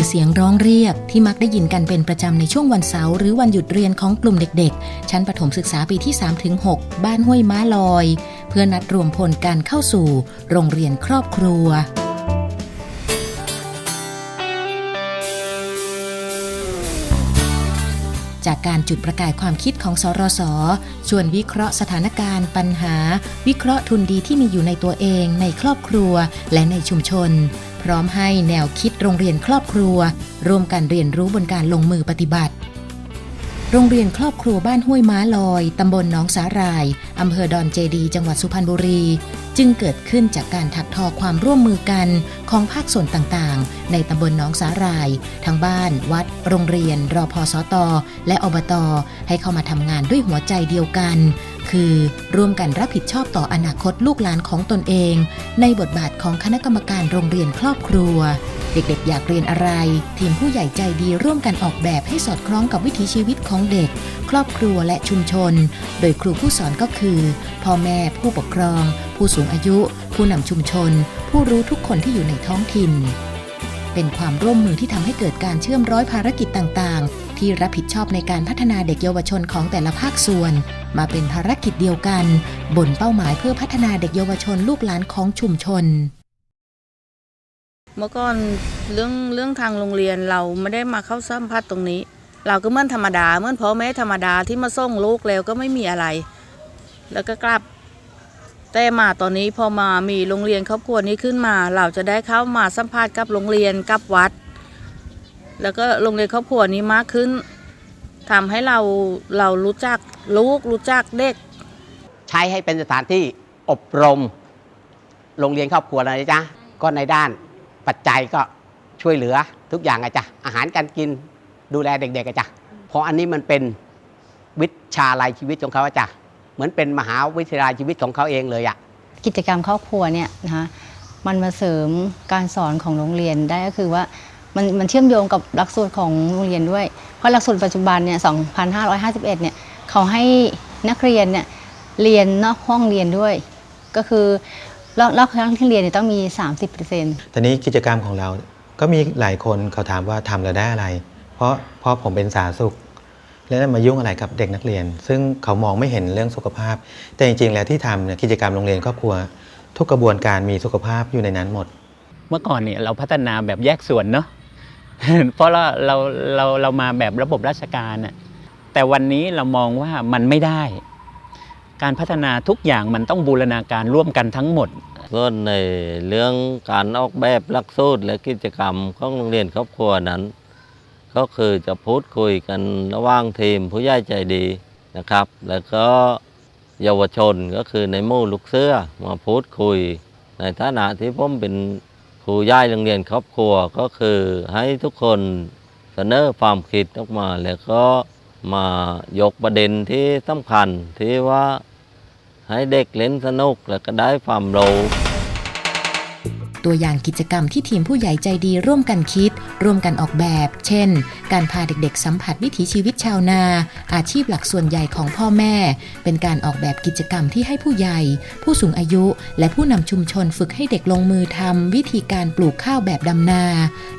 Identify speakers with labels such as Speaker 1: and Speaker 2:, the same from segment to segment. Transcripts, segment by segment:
Speaker 1: คือเสียงร้องเรียกที่มักได้ยินกันเป็นประจำในช่วงวันเสาร์หรือวันหยุดเรียนของกลุ่มเด็กๆ ชั้นประถมศึกษาปีที่ 3-6 บ้านห้วยม้าลอย เพื่อนัดรวมพลการเข้าสู่ โรงเรียนครอบครัวจากการจุดประกายความคิดของสรส ชวนวิเคราะห์สถานการณ์ ปัญหา วิเคราะห์ทุนดีที่มีอยู่ในตัวเอง ในครอบครัว และในชุมชน พร้อมให้แนวคิดโรงเรียนครอบครัว ร่วมกันเรียนรู้บนการลงมือปฏิบัติ โรงเรียนครอบครัวบ้านห้วยม้าลอย ตำบลหนองสาหร่าย อำเภอดอนเจดี จังหวัดสุพรรณบุรี จึงเกิดขึ้นจากการถักทอความร่วมมือกันของภาคส่วนต่างๆ ในตำบลหนองสาหร่าย ทั้งบ้าน วัด โรงเรียน รอพอสตและอบตให้เข้ามาทำงานด้วยหัวใจเดียวกัน คือร่วมกันรับผิดชอบต่ออนาคตลูกหลานของตนเอง ในบทบาทของคณะกรรมการโรงเรียนครอบครัวเด็กๆ อยากเรียนอะไร ทีมผู้ใหญ่ใจดีร่วมกันออกแบบให้สอดคล้องกับวิถีชีวิตของเด็ก ครอบครัวและชุมชน โดยครูผู้สอนก็คือ พ่อแม่ผู้ปกครอง ผู้สูงอายุ ผู้นำชุมชน ผู้รู้ทุกคนที่อยู่ในท้องถิ่น เป็นความร่วมมือที่ทำให้เกิดการเชื่อมร้อยภารกิจต่างๆ ที่รับผิดชอบในการพัฒนาเด็กเยาวชนของแต่ละภาคส่วน มาเป็นภารกิจเดียวกัน บนเป้าหมายเพื่อพัฒนาเด็กเยาวชนลูกหลานของชุมชน
Speaker 2: เมื่อก่อนเรื่องเรื่องทางโรงเรียนเราไม่ได้มาเข้าสัมผัสตรงนี้ เราก็เหมื่อนธรรมดาเหมื่อนพ่อแม่ธรรมดาที่มาส่งลูกแล้วก็ไม่มีอะไร แล้วก็กลับ แต่มาตอนนี้พอมามีโรงเรียนครอบครัวนี้ขึ้นมา เราจะได้เข้ามาสัมภาษณ์กับโรงเรียนกับวัด แล้วก็โรงเรียนครอบครัวนี้มากขึ้นทำให้เราเรารู้จักลูกรู้จักเด็ก
Speaker 3: ใช้ให้เป็นสถานที่อบรม โรงเรียนครอบครัวนะจ๊ะก็ในด้านปัจจัยก็ช่วยเหลือทุกอย่างอะจ๊ะอาหารการกินดูแลเด็กๆอะจ๊ะเพราะอันนี้มันเป็นวิชาลัยชีวิตของเขาอะจ๊ะ เหมือนเป็นมหาวิทยาลัยชีวิตของเขาเองเลยอะ
Speaker 4: กิจกรรมครอบครัวเนี่ยนะคะมันมาเสริมการสอนของโรงเรียนได้ก็คือว่ามันมันเชื่อมโยงกับหลักสูตรของโรงเรียนด้วย เพราะหลักสูตรปัจจุบันเนี่ย 2551 เนี่ยเขาให้นักเรียนเนี่ยเรียนนอกห้องเรียนด้วย ก็คือรอบรอบครั้งที่เรียนเนี่ยต้องมี 30%
Speaker 5: ตอนนี้กิจกรรมของเราก็มีหลายคนเขาถามว่าทำแล้วได้อะไร เพราะเพราะผมเป็นสาธารณสุข แล้วมายุ่งอะไรกับเด็กนักเรียน ซึ่งเขามองไม่เห็นเรื่องสุขภาพ แต่จริงๆ แล้วที่ทำเนี่ยกิจกรรมโรงเรียนครอบครัว ทุกกระบวนการมีสุขภาพอยู่ในนั้นหมด
Speaker 6: เมื่อก่อนเนี่ยเราพัฒนาแบบแยกส่วนเนาะ เพราะเราเราเราเรามาแบบระบบราชการน่ะแต่วันนี้เรามองว่ามันไม่ได้ การพัฒนาทุกอย่างมันต้องบูรณาการร่วมกันทั้งหมด
Speaker 7: ส่วนในเรื่องการออกแบบหลักสูตรและกิจกรรมของโรงเรียนครอบครัวนั้น ก็คือจะพูดคุยกันระหว่างทีมผู้ใหญ่ใจดีนะครับ แล้วก็เยาวชนก็คือในมู่ลูกเสื้อมาพูดคุย ในฐานะที่ผมเป็นครูย่ายโรงเรียนครอบครัวก็คือให้ทุกคนเสนอความคิดออกมา แล้วก็มายกประเด็นที่สำคัญที่ว่าให้เด็กเล่นสนุกแล้วก็ได้ความรู้
Speaker 1: ตัวอย่างกิจกรรมที่ทีมผู้ใหญ่ใจดีร่วมกันคิด ร่วมกันออกแบบ เช่น การพาเด็กๆ สัมผัสวิถีชีวิตชาวนา อาชีพหลักส่วนใหญ่ของพ่อแม่ เป็นการออกแบบกิจกรรมที่ให้ผู้ใหญ่ ผู้สูงอายุ และผู้นำชุมชนฝึกให้เด็กลงมือทำวิธีการปลูกข้าวแบบดำนา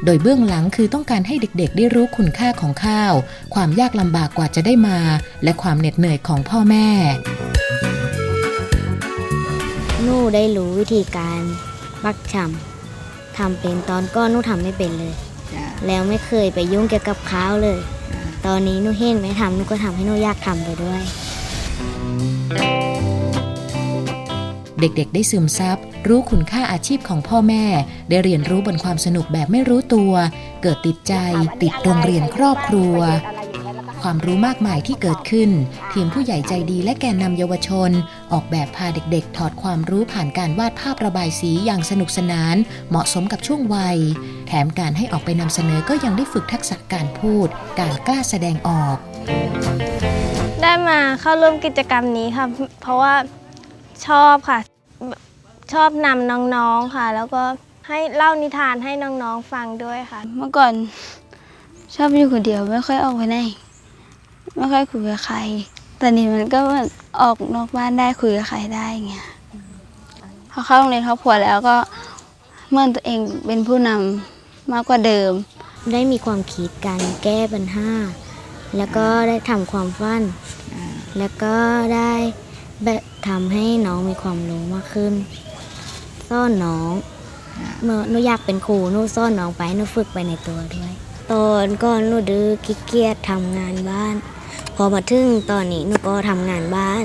Speaker 1: โดยเบื้องหลังคือต้องการให้เด็กๆ ได้รู้คุณค่าของข้าว ความยากลำบากกว่าจะได้มา และความเหน็ดเหนื่อยของพ่อแม่
Speaker 8: หนูได้รู้วิธีการ ปักชำทำเป็นตอนก้อนหนูทำไม่เป็นเลยแล้วไม่เคยไปยุ่งเกี่ยวกับข้าวเลย ตอนนี้หนูเห็นไม่ทำหนูก็ทำให้หนูอยากทำไปด้วย
Speaker 1: เด็กๆ ได้ซึมซับ รู้คุณค่าอาชีพของพ่อแม่ ได้เรียนรู้บนความสนุกแบบไม่รู้ตัว เกิดติดใจ ติดโรงเรียนครอบครัว ความรู้มากมายที่เกิดขึ้น ทีมผู้ใหญ่ใจดีและแกนนำเยาวชน ออกแบบพาเด็กๆ ถอดความรู้ผ่านการวาดภาพระบายสีอย่างสนุกสนาน เหมาะสมกับช่วงวัย แถมการให้ออกไปนำเสนอก็ยังได้ฝึกทักษะการพูด การกล้าแสดงออก
Speaker 9: ได้มาเข้าร่วมกิจกรรมนี้ค่ะ เพราะว่าชอบค่ะ ชอบนำน้องๆค่ะ แล้วก็ให้เล่านิทานให้น้องๆฟังด้วยค่ะ
Speaker 10: เมื่อก่อนชอบอยู่คนเดียวไม่ค่อยออกไปไหน ไม่ค่อยคุยกับใคร แต่นี่มันก็ออกนอกบ้านได้คุยกับใครได้เงี้ยพอเข้าโรงเรียนครอบครัวแล้วก็เมื่อนตัวเองเป็นผู้นำมากกว่าเดิม
Speaker 8: ได้มีความคิดการแก้ปัญหา แล้วก็ได้ทำความฝัน แล้วก็ได้แบบทำให้น้องมีความรู้มากขึ้น ซ่อนน้องเมื่อหนูอยากเป็นครูหนูซ่อนน้องไปหนูฝึกไปในตัวด้วย ตอนก่อนหนูดื้อขี้เกียจทำงานบ้าน อมาถึงตอนนี้หนูก็ทำงานบ้าน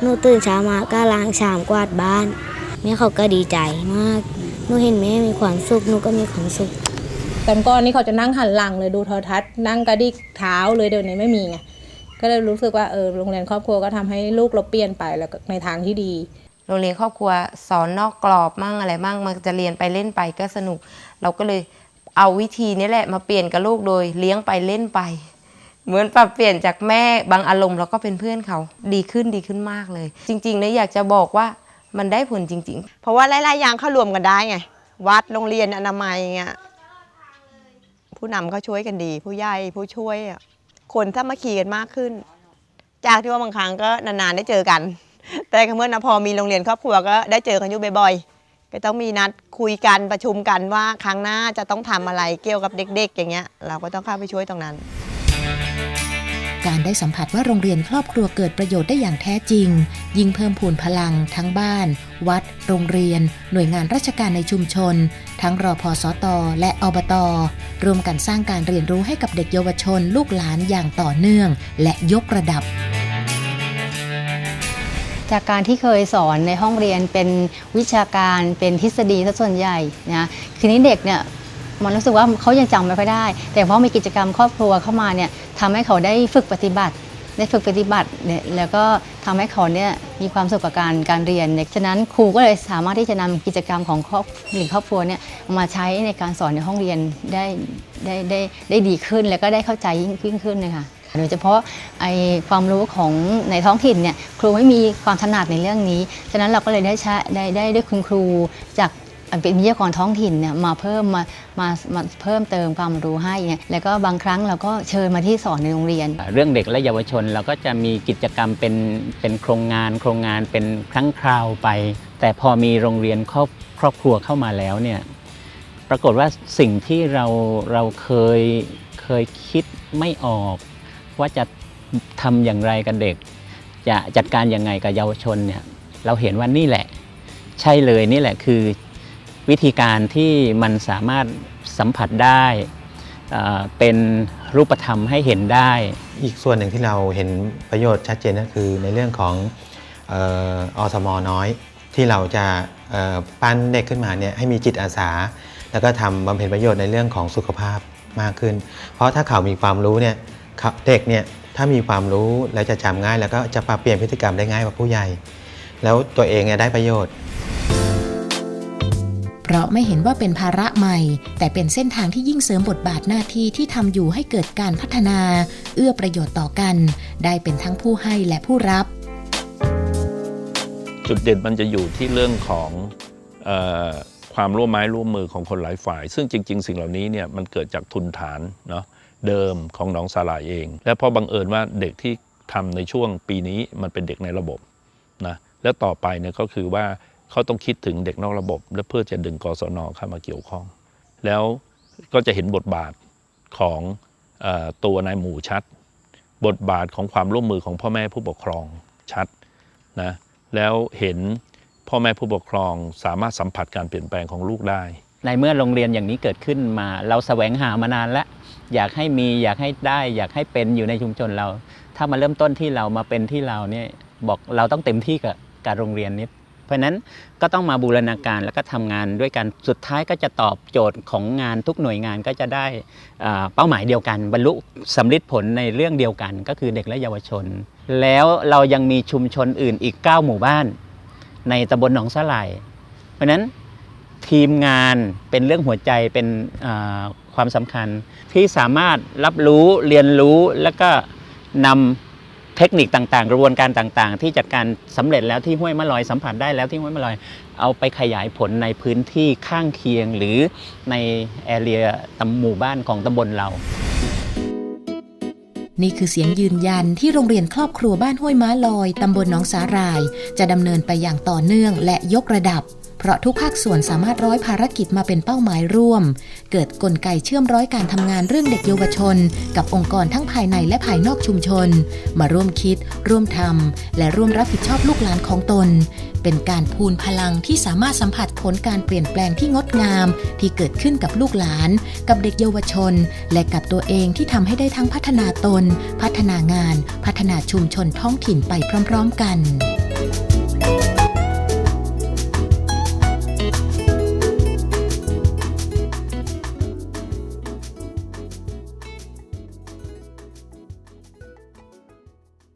Speaker 8: หนูตื่นเช้ามาก็ล้างชามกวาดบ้านแม่เขาก็ดีใจมากหนูเห็นแม่มีความสุขหนูก็มีความสุข
Speaker 11: ตอนก่อนนี่เขาจะนั่งหันหลังเลยดูโทรทัศน์นั่งกระดิกเท้าเลยเดี๋ยวนี้ไม่มีไงก็เลยรู้สึกว่าเออโรงเรียนครอบครัวก็ทำให้ลูกเราเปลี่ยนไปแล้วก็ในทางที่ดี
Speaker 12: โรงเรียนครอบครัวสอนนอกกรอบมั่งอะไรมั่งมันจะเรียนไปเล่นไปก็สนุก เราก็เลยเอาวิธีนี้แหละมาเปลี่ยนกับลูกโดยเลี้ยงไปเล่นไป เหมือนปรับเปลี่ยนจากแม่บางอารมณ์เราก็เป็นเพื่อนเขาดีขึ้นดีขึ้นมากเลย จริงๆเนี่ยอยากจะบอกว่ามันได้ผลจริงๆ
Speaker 13: เพราะว่าหลายๆอย่างเข้ารวมกันได้ไง วัดโรงเรียนอนามัยเงี้ยผู้นำเขาช่วยกันดี ผู้ใหญ่ผู้ช่วยอะคนถ้ามาขี่กันมากขึ้น จากที่ว่าบางครั้งก็นานๆได้เจอกัน แต่เมื่อนะพอมีโรงเรียนครอบครัวก็ได้เจอกันอยู่บ่อยๆก็ต้องมีนัดคุยกันประชุมกันว่าครั้งหน้าจะต้องทำอะไรเกี่ยวกับเด็ก ๆ อย่างเงี้ย เราก็ต้องเข้าไปช่วยตรงนั้น
Speaker 1: การได้สัมผัสว่าโรงเรียนครอบครัวเกิดประโยชน์ได้อย่างแท้จริง ยิ่งเพิ่มพูนพลัง ทั้งบ้าน วัด โรงเรียน หน่วยงานราชการในชุมชน ทั้งรอพอสตและอบตรวมกันสร้างการเรียนรู้ให้กับเด็กเยาวชน ลูกหลานอย่างต่อเนื่อง และยกระดับ
Speaker 4: จากการที่เคยสอนในห้องเรียนเป็นวิชาการเป็นทฤษฎีซะส่วนใหญ่นะคืนนี้เด็กเนี่ยมันรู้สึกว่าเขายังจำไม่ค่อยได้ แต่เพราะมีกิจกรรมครอบครัวเข้ามาเนี่ย ทำให้เขาได้ฝึกปฏิบัติ ได้ฝึกปฏิบัติเนี่ยแล้วก็ทำให้เขาเนี่ยมีความสุขกับการการเรียนเนี่ยฉะนั้นครูก็เลยสามารถที่จะนำกิจกรรมของครอบหรือครอบครัวเนี่ยมาใช้ในการสอนในห้องเรียนได้ได้ได้ได้ดีขึ้น แล้วก็ได้เข้าใจยิ่งยิ่งขึ้นเลยค่ะโดยเฉพาะไอความรู้ของในท้องถิ่นเนี่ยครูไม่มีความถนัดในเรื่องนี้ ฉะนั้นเราก็เลยได้ใช้ได้ได้ได้คุณครูจาก เป็นวิทยากรท้องถิ่นเนี่ยมาเพิ่มมามามาเพิ่มเติมความรู้ให้เนี่ยแล้วก็บางครั้งเราก็เชิญมาที่สอนในโรงเรียน
Speaker 6: เรื่องเด็กและเยาวชนเราก็จะมีกิจกรรมเป็นเป็นโครงงาน โครงงานเป็นครั้งคราวไป แต่พอมีโรงเรียนครอบครอบครัวเข้ามาแล้วเนี่ยปรากฏว่าสิ่งที่เราเราเคยเคยคิดไม่ออก ว่าจะทำอย่างไรกับเด็ก จะจัดการอยังไงกับเยาวชนเนี่ยเราเห็นว่านี่แหละ ใช่เลยนี่แหละคือ วิธีการที่มันสามารถสัมผัสได้เป็นรูปธรรมให้เห็นได้
Speaker 5: อีกส่วนหนึ่งที่เราเห็นประโยชน์ชัดเจนก็คือในเรื่องของออสมน้อย ที่เราจะปั้นเด็กขึ้นมาเนี่ยให้มีจิตอาสา แล้วก็ทำบำเพ็ญประโยชน์ในเรื่องของสุขภาพมากขึ้น เพราะถ้าเขามีความรู้เนี่ยเขาเด็กเนี่ยถ้ามีความรู้แล้วจะจำง่าย แล้วก็จะปรับเปลี่ยนพฤติกรรมได้ง่ายกว่าผู้ใหญ่ แล้วตัวเองเนี่ยได้ประโยชน์
Speaker 1: เพราะไม่เห็นว่าเป็นภาระใหม่ แต่เป็นเส้นทางที่ยิ่งเสริมบทบาทหน้าที่ที่ทำอยู่ให้เกิดการพัฒนา เอื้อประโยชน์ต่อกัน ได้เป็นทั้งผู้ให้และผู้รับ
Speaker 14: จุดเด่นมันจะอยู่ที่เรื่องของออความร่วมไม้ร่วมมือของคนหลายฝ่าย ซึ่งจริง ๆ สิ่งเหล่านี้เนี่ยมันเกิดจากทุนฐานเนาะเดิมของหนองสาหร่ายเอง และพอบังเอิญว่าเด็กที่ทำในช่วงปีนี้มันเป็นเด็กในระบบนะแล้วต่อไปเนี่ยก็คือว่า เขาต้องคิดถึงเด็กนอกระบบ และเพื่อจะดึงกศนเข้ามาเกี่ยวข้อง แล้วก็จะเห็นบทบาทของอตัวนายหมู่ชัด บทบาทของความร่วมมือของพ่อแม่ผู้ปกครองชัดนะแล้วเห็นพ่อแม่ผู้ปกครองสามารถสัมผัสการเปลี่ยนแปลงของลูกได้
Speaker 6: ในเมื่อโรงเรียนอย่างนี้เกิดขึ้นมา เราแสวงหามานานแล้วอยากให้มีอยากให้ได้ อยากให้เป็นอยู่ในชุมชนเรา ถ้ามาเริ่มต้นที่เรามาเป็นที่เราเนี่ยบอกเราต้องเต็มที่กับการโรงเรียนนี้ เพราะนั้นก็ต้องมาบูรณาการแล้วก็ทำงานด้วยกันสุดท้ายก็จะตอบโจทย์ของงานทุกหน่วยงานก็จะได้อ่าเป้าหมายเดียวกัน บรรลุสำลิดผลในเรื่องเดียวกัน ก็คือเด็กและเยาวชน แล้วเรายังมีชุมชนอื่นอีก 9 หมู่บ้าน ในตำบลหนองสลายเพราะฉะนั้นทีมงานเป็นเรื่องหัวใจเป็นอ่าความสำคัญที่สามารถรับรู้เรียนรู้แล้วก็นำ เทคนิคต่างๆ กระบวนการต่างๆ ที่จัดการสำเร็จแล้วที่ห้วยมะลอยสัมผัสได้แล้วที่ห้วยมะลอย เอาไปขยายผลในพื้นที่ข้างเคียงหรือในแอเรียตำหมู่บ้านของตำบลเรา
Speaker 1: นี่คือเสียงยืนยันที่โรงเรียนครอบครัวบ้านห้วยม้าลอยตำบลหนองสาหร่าย จะดำเนินไปอย่างต่อเนื่องและยกระดับ เพราะทุกภาคส่วนสามารถร้อยภารกิจมาเป็นเป้าหมายร่วม เกิดกลไกเชื่อมร้อยการทำงานเรื่องเด็กเยาวชน กับองค์กรทั้งภายในและภายนอกชุมชน มาร่วมคิด ร่วมทำและร่วมรับผิดชอบลูกหลานของตน เป็นการพูนพลังที่สามารถสัมผัสผลการเปลี่ยนแปลงที่งดงาม ที่เกิดขึ้นกับลูกหลาน กับเด็กเยาวชน และกับตัวเองที่ทำให้ได้ทั้งพัฒนาตน พัฒนางาน พัฒนาชุมชนท้องถิ่นไปพร้อม ๆ กัน